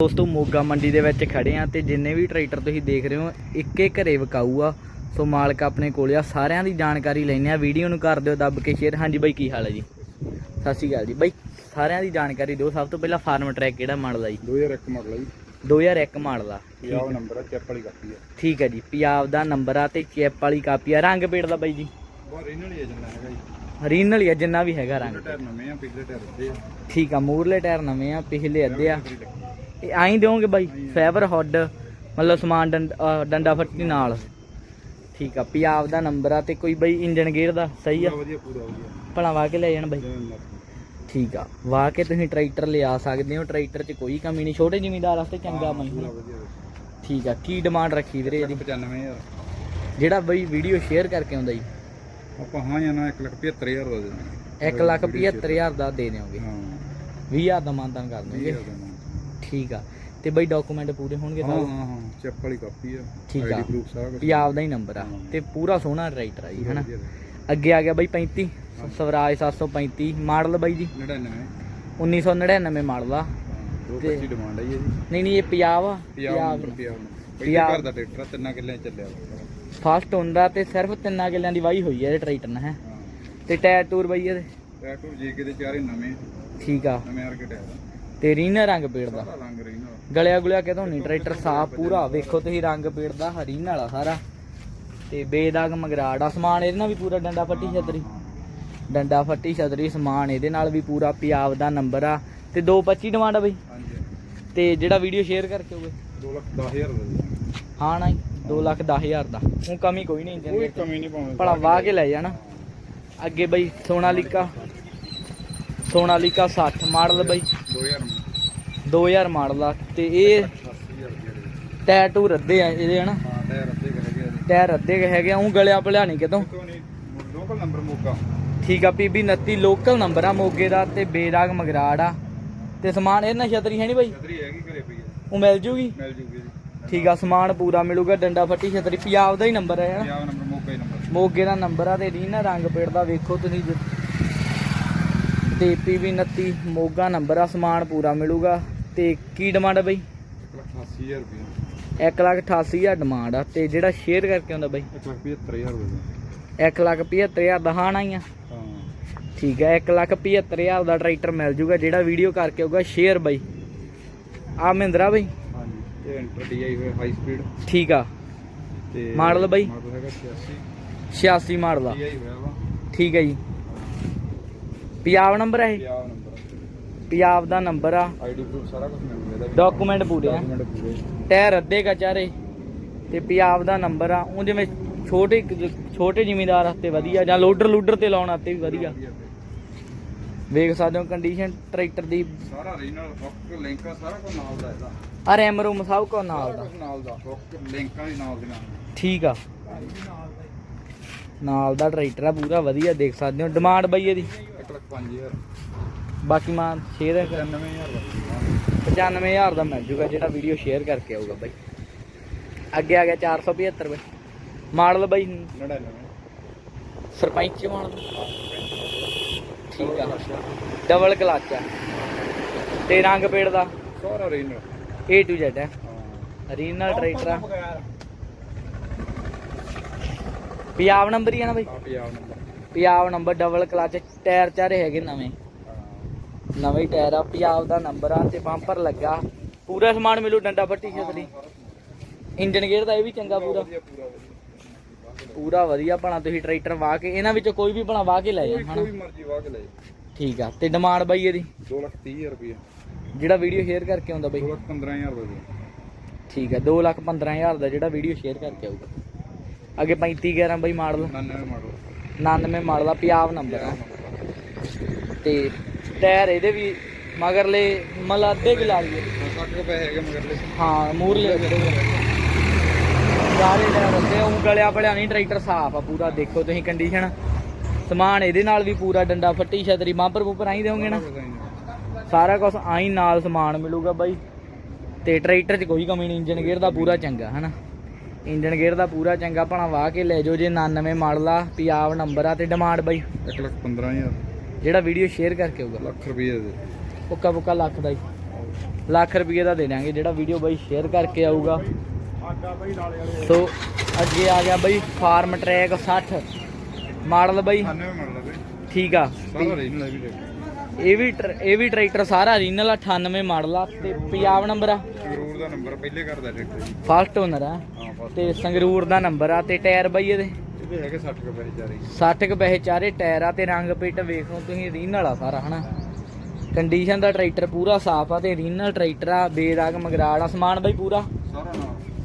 ਦੋਸਤੋ ਮੋਗਾ ਮੰਡੀ ਦੇ ਵਿੱਚ ਖੜੇ ਆ ਤੇ ਜਿੰਨੇ ਵੀ ਟਰੈਕਟਰ ਤੁਸੀਂ ਦੇਖ ਰਹੇ ਹੋ ਇੱਕੇ ਘਰੇ ਵਿਕਾਊ ਆ। ਸੋ ਮਾਲਕ ਆਪਣੇ ਕੋਲ ਆ ਸਾਰਿਆਂ ਦੀ ਜਾਣਕਾਰੀ ਲੈਣੇ ਆ। ਵੀਡੀਓ ਨੂੰ ਕਰ ਦਿਓ ਦੱਬ ਕੇ ਸ਼ੇਅਰ ਹਾਂਜੀ ਬਾਈ ਕੀ ਹਾਲ ਹੈ ਜੀ? ਸਤਿ ਸ਼੍ਰੀ ਅਕਾਲ ਜੀ। ਬਾਈ ਸਾਰਿਆਂ ਦੀ ਜਾਣਕਾਰੀ ਦਿਓ। ਸਭ ਤੋਂ ਪਹਿਲਾਂ ਫਾਰਮ ਟਰੈਕ ਕਿਹੜਾ ਮਾਡਲ ਆ ਜੀ? 2001 ਮਾਡਲ ਹੈ ਜੀ। 2001 ਮਾਡਲ ਆ। ਪੰਜਾਬ ਨੰਬਰ ਹੈ ਚੈਪ ਵਾਲੀ ਕਾਪੀ ਹੈ ਠੀਕ ਹੈ ਜੀ ਪੰਜਾਬ ਦਾ ਨੰਬਰ ਆ ਤੇ ਚੈਪ ਵਾਲੀ ਕਾਪੀ ਆ। ਰੰਗ ਪੇੜ ਦਾ ਬਾਈ ਜੀ? ਰੀਨਲ ਹੀ ਏਜੰਟ ਹੈਗਾ ਜੀ। ਰੀਨਲ ਹੀ ਆ ਜਿੰਨਾ ਵੀ ਹੈਗਾ ਰੰਗ। ਟਾਇਰ ਨਵੇਂ ਆ ਪਿਛਲੇ ਟਾਇਰ ਆ। ਠੀਕ ਆ ਮੂਰਲੇ ਟਾਇਰ ਨਵੇਂ ਆ ਪਿਛਲੇ ਅੱਧੇ ਆ। ਇਹ ਆਈ ਦਿਓਗੇ ਬਾਈ ਫਾਈਬਰ ਹੁੱਡ ਮਤਲਬ ਸਮਾਨ ਡੰਡ- ਫੱਟੀ ਨਾਲ। ਠੀਕ ਆ ਪੰਜਾਬ ਦਾ ਨੰਬਰ ਆ ਤੇ ਕੋਈ ਬਾਈ ਇੰਜਨ ਗੇਅਰ ਦਾ ਸਹੀ ਆ? ਪੂਰਾ ਵਧੀਆ ਪੂਰਾ ਵਧੀਆ। ਭਲਾ ਵਾਹ ਕੇ ਲੈ ਜਾਣ ਬਾਈ। ਠੀਕ ਆ ਵਾਹ ਕੇ ਤੁਸੀਂ ਟਰੈਕਟਰ ਲਿਆ ਸਕਦੇ ਹੋ ਟਰੈਕਟਰ 'ਚ ਕੋਈ ਕਮੀ ਨਹੀਂ ਛੋਟੇ ਜ਼ਿਮੀਂਦਾਰ ਵਾਸਤੇ ਚੰਗਾ ਵਧੀਆ। ਠੀਕ ਆ ਕੀ ਡਿਮਾਂਡ ਰੱਖੀ ਵੀਰੇ ਇਹਦੀ? 95000 ਜਿਹੜਾ ਬਾਈ ਵੀਡੀਓ ਸ਼ੇਅਰ ਕਰਕੇ ਆਉਂਦਾ ਜੀ। ਆਪਾਂ ਹਾਂ ਜਾਂ ਨਾ 175000 ਦਾ ਦੇ ਦਾਂਗੇ 1 ਲੱਖ 75000 ਦਾ ਦੇ ਦਿਓਗੇ ਹਾਂ। 20000 ਦਾ ਮਾਨਤਾਨ ਕਰ ਦੋਗੇ 20000 ਦਾ ਦਾਂਗੇ। ਠੀਕ ਆ। ਤੇ ਬਾਈ ਡਾਕੂਮੈਂਟ ਪੂਰੇ ਹੋਣਗੇ ਹਾਂ ਹਾਂ ਹਾਂ ਚੈਪ ਵਾਲੀ ਕਾਪੀ ਆ। ਠੀਕ ਆ। ID proof ਸਾਰਾ ਕੁਝ ਪੰਜਾਬ ਦਾ ਹੀ ਨੰਬਰ ਆ। ਤੇ ਪੂਰਾ ਸੋਹਣਾ ਟਰੈਕਟਰ ਆ ਜੀ ਹਨਾ। ਅੱਗੇ ਆ ਗਿਆ ਬਾਈ 35 ਸਵਰਾਜ 735 ਮਾਡਲ ਬਾਈ ਜੀ? 99 1999 ਮਾਡਲ ਆ। ਦੋ ਤੇ- ਪੱਚੀ ਡਿਮਾਂਡ ਹੈ ਜੀ ਨਹੀਂ ਨਹੀਂ ਇਹ ਪੰਜਾਬ ਆ ਪੰਜਾਬ ਪੰਜਾਬ ਘਰ ਦਾ ਟਰੈਕਟਰ ਆ, ਤਿੰਨਾਂ ਕਿੱਲਿਆਂ ਚੱਲਿਆ। ਫਸਟ ਹੁੰਦਾ ਤੇ ਸਿਰਫ ਤਿੰਨਾਂ ਕਿੱਲਿਆਂ ਦੀ ਵਾਹੀ ਹੋਈ ਹੈ ਇਹ ਟਰੈਕਟਰ ਨਾਲ ਹੈ। ਤੇ ਟਾਇਰ ਟੂਰ ਬਾਈ ਇਹਦੇ? ਟਰੈਕਟਰ ਜੀ ਕੇ ਦੇ ਚਾਰੇ ਨਵੇਂ। ਠੀਕ ਆ। ਨਵੇਂ ਆਰਕੇ ਟਾਇਰ ਆ। ਤੇ ਰੀਨਾ ਰੰਗ ਪੇੜ ਦਾ ਰੰਗ ਗਲਿਆ ਗੁਲਿਆ ਕਿਤੋਂ ਨਹੀਂ ਟਰੈਕਟਰ ਸਾਫ਼ ਪੂਰਾ ਵੇਖੋ ਤੁਸੀਂ ਰੰਗ ਪੇੜ ਦਾ ਹਰੀਨ ਵਾਲਾ ਸਾਰਾ। ਤੇ ਬੇਦਾਗ ਮਗਰਾੜ ਆ ਸਮਾਨ ਇਹਦੇ ਨਾਲ ਵੀ ਪੂਰਾ ਡੰਡਾ ਫੱਟੀ ਛਤਰੀ। ਡੰਡਾ ਫੱਟੀ ਛਤਰੀ ਸਮਾਨ ਇਹਦੇ ਨਾਲ ਵੀ ਪੂਰਾ ਪੰਜਾਬ ਦਾ ਨੰਬਰ ਆ। ਤੇ 225 ਡਿਮਾਂਡ ਆ ਬਈ। ਹਾਂਜੀ। ਤੇ ਜਿਹੜਾ ਵੀਡੀਓ ਸ਼ੇਅਰ ਕਰਕੇ ਹੋਵੇ 2 ਲੱਖ 10000 ਦਾ। ਹਾਂ ਨਾ 2 ਲੱਖ 10 ਹਜ਼ਾਰ ਦਾ। ਹੁਣ ਕਮੀ ਕੋਈ ਨਹੀਂ ਇੰਜਨ ਕੋਈ ਕਮੀ ਨਹੀਂ ਪਾਉਂਦੇ ਭਲਾ ਵਾਹ ਕੇ ਲੈ ਜਾਣਾ। ਅੱਗੇ ਬਈ ਸੋਨਾਲੀਕਾ। ਸੋਨਾਲੀਕਾ 60 ਮਾਡਲ ਬਈ। 2000 2000 ਮਾਡਲ। ਆ ਤੇ ਇਹ 80000 ਰੁਪਏ ਟਾਇਰ ਟੂ ਰੱਦੇ ਆ ਇਹਦੇ ਹਨਾ? ਹਾਂ ਟਾਇਰ ਹੈਗੇ ਆ ਟਾਇਰ ਰੱਦੇ ਹੈਗੇ ਆ ਉਹ ਗਲਿਆ ਭਲਿਆ ਨਹੀਂ ਕਿਤੋਂ। Local number Moga. ਠੀਕ ਆ ਪੀਬੀ 29 ਲੋਕਲ ਨੰਬਰ ਆ ਮੋਗੇ ਦਾ ਤੇ ਬੇਰਾਗ ਮਗਰਾੜ ਆ। ਤੇ ਸਮਾਨ ਇਹ ਨਾ ਛਤਰੀ ਹੈ ਨਹੀਂ ਬਾਈ? ਛਤਰੀ ਹੈਗੀ ਘਰੇ ਪਈ ਹੈ ਉਹ ਮਿਲ ਜੂਗੀ? ਮਿਲ ਜੂਗੀ ਠੀਕ ਆ ਸਮਾਨ ਪੂਰਾ ਮਿਲੂਗਾ ਡੰਡਾ ਫੱਟੀ ਛਤਰੀ। ਪੰਜਾਬ ਦਾ ਹੀ ਨੰਬਰ ਹੈ ਪੰਜਾਬ ਨੰਬਰ ਮੋਗਾ ਨੰਬਰ ਮੋਗੇ ਦਾ ਨੰਬਰ ਆ ਤੇ ਰੀਨਾ ਰੰਗ ਪੇੜ ਦਾ ਵੇਖੋ ਤੁਸੀਂ ਜੇ- ਤੇ ਪੀਵੀ 29 ਮੋਗਾ ਨੰਬਰ ਆ ਸਮਾਨ ਪੂਰਾ ਮਿਲੂਗਾ। ਤੇ ਕੀ ਡਿਮਾਂਡ ਆ ਬਈ? 180000 ਰੁਪਏ। 188000 ਡਿਮਾਂਡ ਆ। ਤੇ ਜਿਹੜਾ ਸ਼ੇਅਰ ਕਰਕੇ ਆਉਂਦਾ ਬਈ? 175000 ਰੁਪਏ। 175000 ਦਾ ਹਾਣਾ ਹੀ। ਆ ਠੀਕ ਹੈ 175000 ਦਾ ਟਰੈਕਟਰ ਮਿਲ ਜੂਗਾ ਜਿਹੜਾ ਵੀਡੀਓ ਕਰਕੇ ਆਊਗਾ ਸ਼ੇਅਰ ਬਈ। ਆ ਮਹਿੰਦਰਾ ਬਈ? ਹਾਂਜੀ ਇਹ ਐਂਟਰ ਡੀਆਈ ਹੋਇਆ ਹਾਈ ਸਪੀਡ ਠੀਕ ਆ। ਤੇ ਮਾਡਲ ਬਾਈ? ਮਾਡਲ ਹੈਗਾ 86 86 ਮਾਡਲ ਵਾ। ਠੀਕ ਹੈ ਜੀ। ਪੰਜਾਬ ਨੰਬਰ ਹੈ ਇਹ? ਪੰਜਾਬ ਨੰਬਰ ਪੰਜਾਬ ਦਾ ਨੰਬਰ ਆ। ਆਈਡੀ ਪ੍ਰੂਫ ਸਾਰਾ ਕੁਝ ਮਿਲ ਜਾਂਦਾ ਡਾਕੂਮੈਂਟ ਪੂਰੇ ਆ। ਡਾਕੂਮੈਂਟ ਪੂਰੇ ਟਾਇਰ ਅੱਧੇ ਕਚਾਰੇ ਤੇ ਪੰਜਾਬ ਦਾ ਨੰਬਰ ਆ। ਉਹ ਜਿਵੇਂ ਛੋਟੇ ਛੋਟੇ ਜ਼ਿਮੀਂਦਾਰ ਵਾਸਤੇ ਵਧੀਆ ਜਾਂ ਲੋਡਰ ਲੂਡਰ ਤੇ ਲਾਉਣ ਵਾਸਤੇ ਵੀ ਵਧੀਆ। ਵੇਖ ਸਕਦੇ ਹੋ ਕੰਡੀਸ਼ਨ ਟਰੈਕਟਰ ਦੀ ਸਾਰਾ ਰੀਨਲ ਹੁੱਕ ਲਿੰਕਾਂ ਸਾਰਾ ਕੁਝ ਨਾਲ ਦਾ ਇਹਦਾ। ਆ ਰੈਮ ਰੂਮ ਸਭ ਕੋ ਨਾਲ ਦਾ। ਨਾਲ ਦਾ ਹੁੱਕ ਲਿੰਕਾਂ ਵੀ ਨਾਲ ਦੀਆਂ। ਠੀਕ ਆ। ਨਾਲ ਦਾ ਟਰੈਕਟਰ ਆ ਪੂਰਾ ਵਧੀਆ ਦੇਖ ਸਕਦੇ ਹੋ। ਡਿਮਾਂਡ ਬਈ ਇਹਦੀ। 1 ਲੱਖ 5000 ਬਾਕੀ ਮਾਂ ਸ਼ੇਅਰ 95000 ਦਾ। 95000 ਦਾ ਮਿਲ ਜੂਗਾ ਜਿਹੜਾ ਵੀਡੀਓ ਸ਼ੇਅਰ ਕਰਕੇ ਆਊਗਾ ਬਾਈ। ਅੱਗੇ ਆ ਗਿਆ 475 ਬਈ। ਮਾਡਲ ਬਾਈ 99 ਸਰਪੰਚ ਮਾਡਲ। ਠੀਕ ਆ। ਡਬਲ ਕਲਚ ਆ। ਤੇ ਰੰਗ ਪੇੜ ਦਾ? ਸਾਰਾ ਰੀਨਲ A to Z ਹੈ। ਹਾਂ ਰੀਨਲ ਟਰੈਕਟਰ ਆ। ਪੰਜਾਬ ਨੰਬਰ ਹੀ ਆ ਨਾ ਬਾਈ। Punjab number. Punjab number double clutch tyre ਚਾਰੇ ਹੈਗੇ ਨਵੇਂ। ਨਵੇਂ ਟਾਇਰ ਆ ਪੰਜਾਬ ਦਾ ਨੰਬਰ ਆ ਤੇ ਬੰਪਰ ਲੱਗਾ। ਪੂਰਾ ਸਮਾਨ ਮਿਲੂ ਡੰਡਾ ਫੱਟੀ ਛਤਰੀ ਇੰਜਨ ਗੇਅਰ ਦਾ ਇਹ ਵੀ ਚੰਗਾ ਪੂਰਾ। ਪੂਰਾ ਵਧੀਆ ਭਣਾ ਤੁਸੀਂ ਟਰੈਕਟਰ ਵਾਹ ਕੇ ਇਹਨਾਂ ਵਿੱਚੋਂ ਕੋਈ ਵੀ ਭਣਾ ਵਾਹ ਕੇ ਲੈ ਜਾ ਕੋਈ ਮਰਜ਼ੀ ਵਾਹ ਕੇ ਲੈ ਠੀਕ ਆ ਤੇ ਡਿਮਾਂਡ ਬਾਈ ਇਹਦੀ? 2 ਲੱਖ 30000 ਰੁਪਏ ਜਿਹੜਾ ਵੀਡੀਓ ਸ਼ੇਅਰ ਕਰਕੇ ਆਉਂਦਾ ਬਾਈ? 2 ਲੱਖ 15000 ਰੁਪਏ ਠੀਕ ਆ 2 ਲੱਖ 15000 ਦਾ ਜਿਹੜਾ ਵੀਡੀਓ ਸ਼ੇਅਰ ਕਰਕੇ ਆਊਗਾ। ਅੱਗੇ 35 11 ਬਾਈ ਮਾਡਲ 99 ਮਾਡਲ 99 ਮਾਡਲ ਦਾ ਪੰਜਾਬ ਨੰਬਰ ਆ। ਤੇ ਟਾਇਰ ਇਹਦੇ ਵੀ ਮਗਰਲੇ ਮਤਲਬ ਅੱਧੇ ਕਿ ਲਾ ਲਈਏ। 60 ਰੁਪਏ ਹੈਗੇ ਮਗਰਲੇ। ਹਾਂ ਮੂਰਲੇ। ਸਾਰੇ ਟਾਇਰ ਅੱਧੇ ਉਹ ਗਲਿਆ ਭਲਿਆ ਨਹੀਂ ਟਰੈਕਟਰ ਸਾਫ਼ ਆ ਪੂਰਾ ਦੇਖੋ ਤੁਸੀਂ ਕੰਡੀਸ਼ਨ ਸਮਾਨ ਇਹਦੇ ਨਾਲ ਵੀ ਪੂਰਾ ਡੰਡਾ ਫੱਟੀ ਛਤਰੀ ਮਾਂਪਰ ਬੂਪਰ ਆਈ ਦੇਵੋਗੇ ਨਾ? ਸਾਰਾ ਕੁਝ ਆਈ ਨਾਲ ਸਮਾਨ ਮਿਲੂਗਾ ਬਾਈ। ਤੇ ਟਰੈਕਟਰ 'ਚ ਕੋਈ ਕਮੀ ਨਹੀਂ ਇੰਜਨ ਗੇਅਰ ਦਾ ਪੂਰਾ ਚੰਗਾ ਹਨਾ? ਇੰਜਨ ਗੇਅਰ ਦਾ ਪੂਰਾ ਚੰਗਾ ਭਣਾ ਵਾਹ ਕੇ ਲੈ ਜਾਓ ਜੇ 99 ਮਾਡਲ ਆ ਪੰਜਾਬ ਨੰਬਰ ਆ ਤੇ ਡਿਮਾਂਡ ਬਾਈ। 1 ਲੱਖ 15000 ਜਿਹੜਾ ਵੀਡੀਓ ਸ਼ੇਅਰ ਕਰਕੇ ਆਊਗਾ। ਲੱਖ ਰੁਪਏ ਦੇ। ਉੱਕਾ ਬੁੱਕਾ ਲੱਖ ਦਾ ਹੀ। ਲੱਖ ਰੁਪਏ ਦਾ ਦੇ ਦਾਂਗੇ ਜਿਹੜਾ ਵੀਡੀਓ ਬਾਈ ਸ਼ੇਅਰ ਕਰਕੇ ਆਊਗਾ। ਸੋ ਅੱਗੇ ਆ ਗਿਆ ਬਾਈ ਫਾਰਮ ਟਰੈਕ 60 ਮਾਡਲ ਬਾਈ। 98 ਮਾਡਲ ਬਈ। ਠੀਕ ਆ। ਇਹ ਵੀ ਇਹ ਵੀ ਟਰੈਕਟਰ ਸਾਰਾ ਰੀਨਲ 98 ਮਾਡਲ ਆ ਤੇ ਪੰਜਾਬ ਨੰਬਰ ਆ। ਸੰਗਰੂਰ ਦਾ ਨੰਬਰ ਪਹਿਲੇ ਕਰਦਾ ਟਰੈਕਟਰ ਫਸਟ ਓਨਰ ਆ। ਤੇ ਸੰਗਰੂਰ ਦਾ ਨੰਬਰ ਆ ਤੇ ਟਾਇਰ ਬਾਈ ਇਹਦੇ? ਇਹਦੇ ਹੈਗੇ 60 ਕੁ ਪੈਸੇ ਚਾਰੇ। 60 ਕੁ ਪੈਸੇ ਚਾਰੇ ਟਾਇਰ ਆ ਤੇ ਰੰਗ ਪਿੱਟ ਵੇਖੋ ਤੁਸੀਂ ਰੀਨਲ ਆ ਸਾਰਾ ਹਨਾ? ਕੰਡੀਸ਼ਨ ਦਾ ਟਰੈਕਟਰ ਪੂਰਾ ਸਾਫ਼ ਆ ਤੇ ਰੀਨਲ ਟਰੈਕਟਰ ਆ ਬੇਦਾਗ ਮਗਰਾੜ ਆ ਸਮਾਨ ਬਾਈ ਪੂਰਾ? ਸਾਰਾ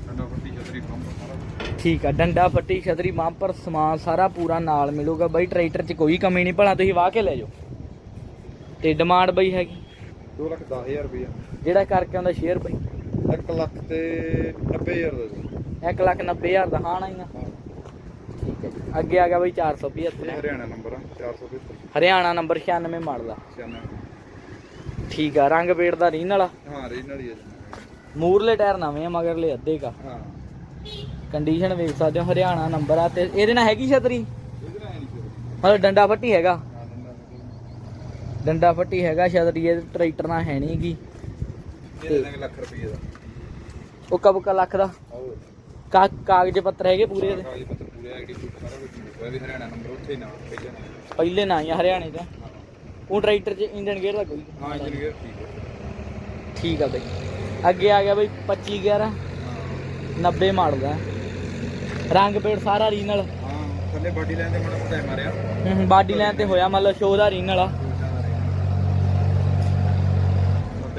ਡੰਡਾ ਫੱਟੀ ਛਤਰੀ ਪੰਪ ਸਾਰਾ। ਠੀਕ ਆ ਡੰਡਾ ਫੱਟੀ ਛਤਰੀ ਬੰਪਰ ਸਮਾਨ ਸਾਰਾ ਪੂਰਾ ਨਾਲ ਮਿਲੂਗਾ ਬਾਈ ਟਰੈਕਟਰ 'ਚ ਕੋਈ ਕਮੀ ਨਹੀਂ ਭਲਾ ਤੁਸੀਂ ਵਾਹ ਕੇ ਲੈ ਜਾਓ। ਤੇ ਡਿਮਾਂਡ ਬਾਈ ਹੈਗੀ? 2 ਲੱਖ 10000 ਰੁਪਏ ਜਿਹੜਾ ਕਰਕੇ ਆਉਂਦਾ ਸ਼ੇਅਰ ਬਾਈ? 1 ਲੱਖ ਤੇ 90000 ਦਾ ਜੀ। 1 ਲੱਖ 90 ਹਜ਼ਾਰ ਦਾ ਹਾਂ ਆ ਠੀਕ ਜੀ। ਅੱਗੇ ਆ ਗਿਆ ਬਾਈ 475 ਇਹ ਹਰਿਆਣਾ ਨੰਬਰ ਆ 475 ਹਰਿਆਣਾ ਨੰਬਰ 96 ਮਾਡਲ ਦਾ 96 ਠੀਕ ਆ ਰੰਗ ਪੇੜ ਦਾ ਰੀਨ ਵਾਲਾ। ਹਾਂ ਹੀ ਹੈ ਜੀ। ਮੂਰਲੇ ਟਾਇਰ ਨਵੇਂ ਆ ਮਗਰਲੇ ਅੱਧੇ ਕਾ। ਹਾਂ। ਕੰਡੀਸ਼ਨ ਵੇਖ ਸਕਦੇ ਹੋ ਹਰਿਆਣਾ ਨੰਬਰ ਆ। ਤੇ ਇਹਦੇ ਨਾਲ ਹੈਗੀ ਛਤਰੀ? ਮਤਲਬ ਡੰਡਾ ਫੱਟੀ ਹੈਗਾ? ਡੰਡਾ ਫੱਟੀ ਹੈਗਾ ਛਤਰੀ ਇਹ ਟਰੈਕਟਰ ਨਾਲ ਹੈ ਨਹੀਂਗੀ ਇਹ ਦੇ ਦਾਂਗੇ ਲੱਖ ਰੁਪਏ ਦਾ। ਉਹ ਕਬਕਾ ਲੱਖ ਦਾ? ਕਾ ਕਾਗਜ਼ ਪੱਤਰ ਹੈਗੇ ਪੂਰੇ ਇਹਦੇ ਕਾਗਜ਼ ਪੱਤਰ ਪੂਰੇ ਆਈਡੀ ਪ੍ਰੂਫ ਸਾਰਾ ਕੁਝ ਇਹ ਵੀ ਹਰਿਆਣਾ ਨੰਬਰ ਉੱਥੇ ਹੀ ਨਾਲ ਪਹਿਲੇ ਨਾਲ ਪਹਿਲੇ ਨਾ ਹੀ ਆ ਹਰਿਆਣੇ ਦਾ ਉਹ ਟਰੈਕਟਰ 'ਚ ਇੰਜਨ ਗੇਅਰ ਦਾ ਕੋਈ? ਹਾਂ ਇੰਜਨ ਗੇਅਰ ਠੀਕ ਹੈ। ਠੀਕ ਆ ਬਈ। ਅੱਗੇ ਆ ਗਿਆ ਬਈ 25 11 ਹਾਂ। 90 ਮਾਡਲ ਦਾ। ਰੰਗ ਪੇੜ ਸਾਰਾ ਰੀਨਲ ਹਾਂ ਥੱਲੇ ਬਾਡੀ ਲਾਈਨ ਤੇ ਮਾੜਾ ਮੋਟਾ ਹੈ ਮਾਰਿਆ ਬਾਡੀ ਲਾਈਨ ਤੇ ਹੋਇਆ ਮਤਲਬ ਸ਼ੋਅ ਦਾ ਰੀਨਲ ਆ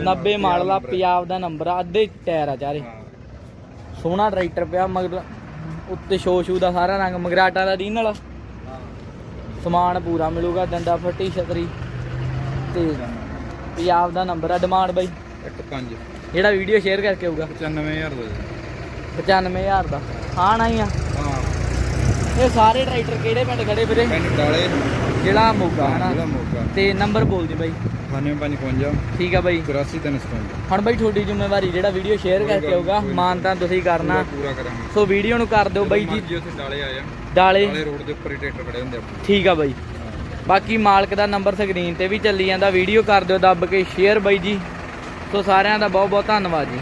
90 ਮਾਡਲ ਆ। ਪੰਜਾਬ ਦਾ ਨੰਬਰ ਆ ਅੱਧੇ ਟਾਇਰ ਆ ਚਾਰੇ। ਹਾਂ ਸੋਹਣਾ ਟਰੈਕਟਰ ਪਿਆ ਮਗਰ ਉੱਤੇ ਸ਼ੋ ਸ਼ੂ ਦਾ ਸਾਰਾ ਰੰਗ ਮਗਰਾਟਾ ਦਾ ਰੀਨਲ ਸਮਾਨ ਪੂਰਾ ਮਿਲੂਗਾ ਡੰਡਾ ਫੱਟੀ ਛਤਰੀ। ਤੇ ਪੰਜਾਬ ਦਾ ਨੰਬਰ ਆ ਡਿਮਾਂਡ ਬਾਈ। ਇੱਕ ਪੰਜ। ਜਿਹੜਾ ਵੀਡੀਓ ਸ਼ੇਅਰ ਕਰਕੇ ਆਊਗਾ। 95000 ਦਾ ਜੀ। 95000 ਦਾ। ਹਾਂ ਨਾ ਹੀ ਆ। ਹਾਂ। ਇਹ ਸਾਰੇ ਟਰੈਕਟਰ ਕਿਹੜੇ ਪਿੰਡ ਖੜੇ ਵੀਰੇ? ਪਿੰਡ ਡਾਲੇ। ਜਿਹੜਾ ਮੋਗਾ ਹਨਾ? ਮੋਗਾ? ਤੇ ਨੰਬਰ ਬੋਲ ਦੀ ਬਾਈ। 9555 ਠੀਕ ਆ ਬਾਈ। 84357 ਹੁਣ ਬਾਈ ਤੁਹਾਡੀ ਜ਼ਿੰਮੇਵਾਰੀ ਜਿਹੜਾ ਵੀਡੀਓ ਸ਼ੇਅਰ ਕਰਕੇ ਆਊਗਾ ਮਾਨ ਤਾਂ ਤੁਸੀਂ ਕਰਨਾ। ਪੂਰਾ ਕਰਾਂਗੇ। ਸੋ ਵੀਡੀਓ ਨੂੰ ਕਰ ਦਿਓ ਬਾਈ ਜੀ। ਉੱਥੇ ਡਾਲੇ ਆ ਜਾ। ਡਾਲੇ। ਡਾਲੇ ਰੋਡ ਦੇ ਉੱਪਰ ਹੀ ਟਰੈਕਟਰ ਖੜੇ ਹੁੰਦੇ ਆਪਣੇ। ਠੀਕ ਆ ਬਾਈ। ਬਾਕੀ ਮਾਲਕ ਦਾ ਨੰਬਰ ਸਕਰੀਨ ਤੇ ਵੀ ਚੱਲੀ ਜਾਂਦਾ। ਵੀਡੀਓ ਕਰ ਦਿਓ ਦੱਬ ਕੇ ਸ਼ੇਅਰ ਬਾਈ ਜੀ। ਸੋ ਸਾਰਿਆਂ ਦਾ ਬਹੁਤ ਬਹੁਤ ਧੰਨਵਾਦ ਜੀ।